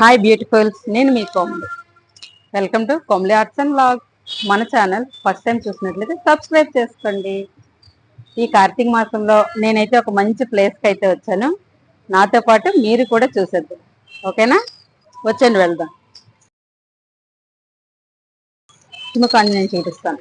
Hi beautifuls నేను మీ Komali. Welcome to Komali arts and blog మన channel first time చూసినట్లయితే subscribe చేసుకోండి. ఈ కార్తీక మాసంలో నేనైతే ఒక మంచి ప్లేస్కి అయితే వచ్చాను. నాతో పాటు మీరు కూడా చూసేద్దాం. ఓకేనా వచ్చండి వెళ్దాం. తుమ్మకాన్ని నేను చూపిస్తాను.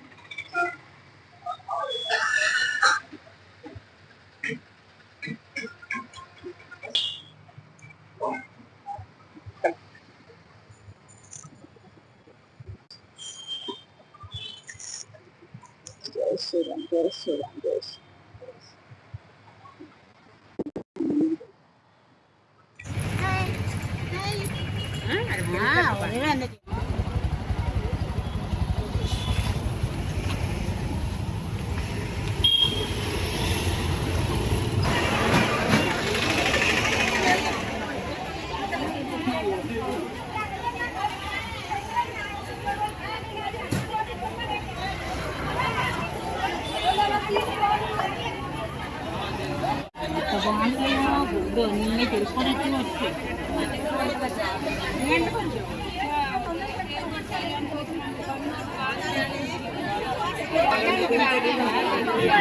surrender, surrender, surrender. Hi. Hi. Ah,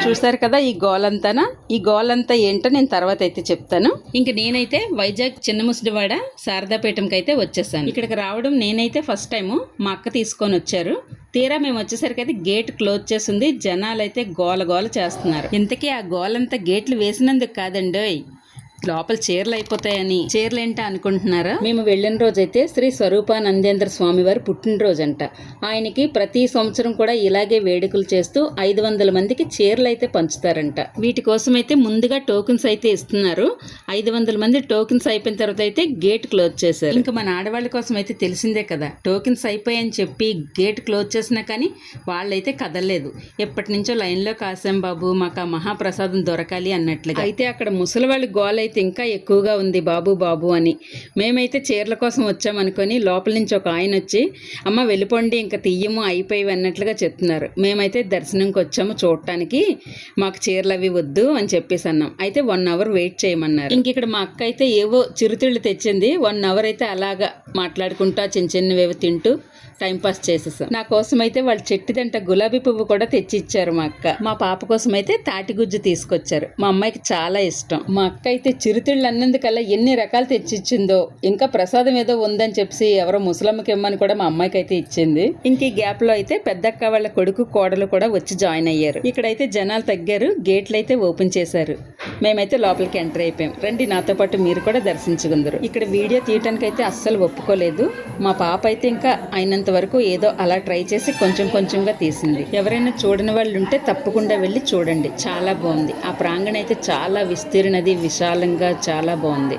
చూసారు కదా ఈ గోలంతానా? ఈ గోలంతా ఏంటో నేను తర్వాత అయితే చెప్తాను. ఇంక నేనైతే వైజాగ్ చిన్న ముసిడివాడ శారదాపేటంకి అయితే వచ్చేసాను. ఇక్కడికి రావడం నేనైతే ఫస్ట్ టైము. మా అక్క తీసుకొని వచ్చారు. తీరా మేము వచ్చేసరికి అయితే గేట్ క్లోజ్ చేసింది. జనాలు అయితే గోల గోల చేస్తున్నారు. ఇంతకీ ఆ గోలంతా గేట్లు వేసినందుకు కాదండి లోపల చీరలు అయిపోతాయని. చీరలు ఏంటా అనుకుంటున్నారా? మేము వెళ్ళిన రోజైతే శ్రీ స్వరూపానందేంద్ర స్వామి వారి పుట్టినరోజు అంట ఆయనకి ప్రతి సంవత్సరం కూడా ఇలాగే వేడుకలు చేస్తూ ఐదు వందల మందికి చీరలు అయితే పంచుతారంట. వీటి కోసం అయితే ముందుగా టోకెన్స్ అయితే ఇస్తున్నారు. ఐదు వందల మంది టోకెన్స్ అయిపోయిన తర్వాత అయితే గేట్ క్లోజ్ చేశారు. ఇంకా మన ఆడవాళ్ళ కోసం అయితే తెలిసిందే కదా. టోకెన్స్ అయిపోయాయని చెప్పి గేట్ క్లోజ్ చేసినా కానీ వాళ్ళైతే కదలలేదు. ఎప్పటి నుంచో లైన్లో కాసాం బాబు మాకు ఆ మహాప్రసాదం దొరకాలి అన్నట్లుగా. అయితే అక్కడ ముసలి వాళ్ళు గోల్ అయితే ఇంకా ఎక్కువగా ఉంది బాబు బాబు అని. మేమైతే చీరల కోసం వచ్చామనుకొని లోపల నుంచి ఒక ఆయన వచ్చి అమ్మ వెళ్ళిపోండి ఇంకా తీయము అయిపోయి అన్నట్లుగా చెప్తున్నారు. మేమైతే దర్శనంకి వచ్చాము చూడటానికి మాకు చీరలు అవి వద్దు అని చెప్పేసి అన్నాం. అయితే వన్ అవర్ వెయిట్ చేయమన్నారు. ఇంక ఇక్కడ మా అక్క అయితే ఏవో చిరుతిళ్ళు తెచ్చింది. వన్ అవర్ అయితే అలాగా మాట్లాడుకుంటా చిన్న చిన్నవేవో తింటూ టైంపాస్ చేసేసాం. నా కోసం అయితే వాళ్ళు చెట్టిదంట గులాబీ పువ్వు కూడా తెచ్చి ఇచ్చారు మా అక్క. మా పాప కోసం అయితే తాటి గుజ్జు తీసుకొచ్చారు. మా అమ్మాయికి చాలా ఇష్టం. మా అక్క అయితే చిరుతిళ్ళు అన్నందుకల్లా ఎన్ని రకాలు తెచ్చిచ్చిందో ఇంకా ప్రసాదం ఏదో ఉందని చెప్పి ఎవరో ముసలమ్మకి ఇమ్మని కూడా మా అమ్మాయికి అయితే ఇచ్చింది. ఇంక ఈ గ్యాప్లో అయితే పెద్దక్క వాళ్ళ కొడుకు కోడలు కూడా వచ్చి జాయిన్ అయ్యారు. ఇక్కడైతే జనాలు తగ్గారు గేట్లు అయితే ఓపెన్ చేశారు. మేమైతే లోపలికి ఎంటర్ అయిపోయాం. రండి నాతో పాటు మీరు కూడా దర్శించుకుందరు. ఇక్కడ వీడియో తీయటానికి అయితే అస్సలు ఒప్పుకోలేదు. మా పాప అయితే ఇంకా అయినంత వరకు ఏదో అలా ట్రై చేసి కొంచెం కొంచెంగా తీసింది. ఎవరైనా చూడని వాళ్ళు ఉంటే తప్పకుండా వెళ్ళి చూడండి. చాలా బాగుంది. ఆ ప్రాంగణ అయితే చాలా విస్తీర్ణది విశాలంగా చాలా బాగుంది.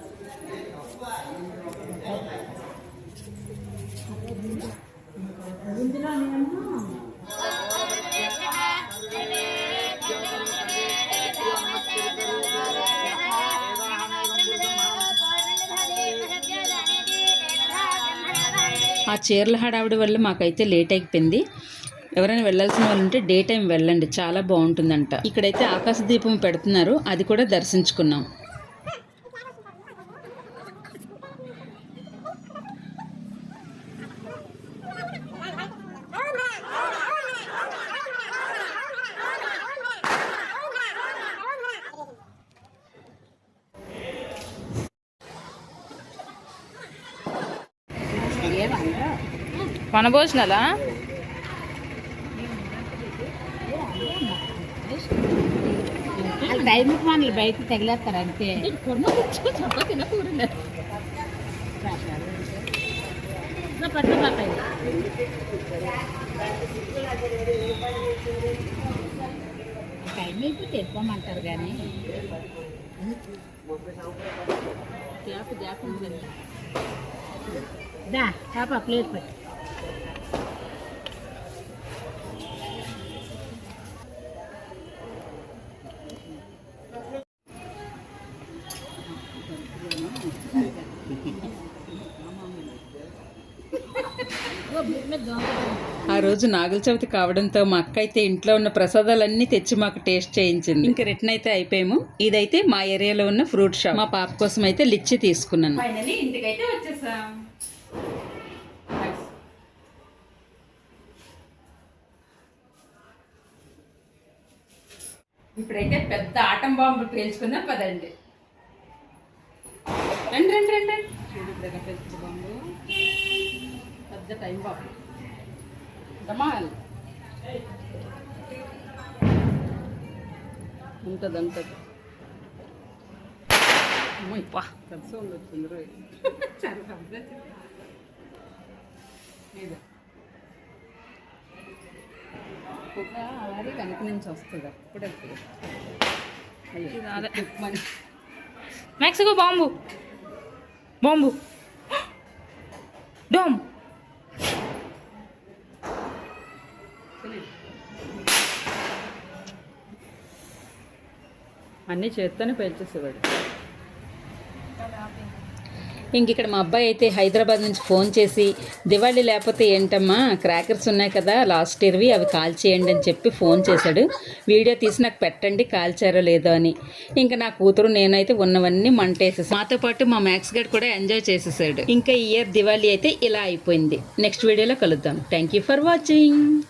ఆ చీరల హడావిడి వల్ల మాకైతే లేట్ అయిపోయింది. ఎవరైనా వెళ్ళాల్సిన వాళ్ళు ఉంటే డే టైం వెళ్ళండి. చాలా బాగుంటుందంట. ఇక్కడైతే ఆకాశ దీపం పెడుతున్నారు. అది కూడా దర్శించుకున్నాం. వనభోజనాలా వాళ్ళ టైంకి బయట తగిలేస్తారు అంతే టైం అయిపోతే వెళ్ళిపోమంటారు కానీ గ్యాప్ దా పాప ప్లేట్ పెట్టి. ఆ రోజు నాగుల చవితి కావడంతో మా అక్క అయితే ఇంట్లో ఉన్న ప్రసాదాలన్నీ తెచ్చి మాకు టేస్ట్ చేయించింది. ఇంకా రిటర్న్ అయితే అయిపోయాము. ఇదైతే మా ఏరియాలో ఉన్న ఫ్రూట్ షాప్. మా పాప కోసం అయితే లిచ్చి తీసుకున్నాను. ఫైనలీ ఇంటికైతే వచ్చేసాం. ఇప్పుడైతే పెద్ద ఆటం బాంబులు పేల్చుకుందాం పదండి రండి రండి రండి. పెద్ద బాంబు పెద్ద టైం బాంబు. డమాల్ ఉంటుంది ఉంటుంది అమ్మాయి పా పెద్ద సౌండ్ వచ్చింది రోయ్ చాలా పెద్ద ఇది. ఒక ఆరి వెనక నుంచి వస్తుంది అప్పుడే అయ్యో మన మెక్సికో బాంబు. బాంబు. డోమ్. అన్నీ చేత్తోనే పేల్చేసేవాడు. ఇంక ఇక్కడ మా అబ్బాయి అయితే హైదరాబాద్ నుంచి ఫోన్ చేసి దివాళీ లేకపోతే ఏంటమ్మా? క్రాకర్స్ ఉన్నాయి కదా లాస్ట్ ఇయర్వి అవి కాల్చేయండి అని చెప్పి ఫోన్ చేశాడు. వీడియో తీసి నాకు పెట్టండి కాల్చారో లేదో అని. ఇంకా నా కూతురు నేనైతే ఉన్నవన్నీ మంటేసేసాను మాతో పాటు మా మ్యాక్స్ గడ్ కూడా ఎంజాయ్ చేసేసాడు. ఇంకా ఈ ఇయర్ దివాళీ అయితే ఇలా అయిపోయింది. నెక్స్ట్ వీడియోలో కలుద్దాం. Thank you for watching.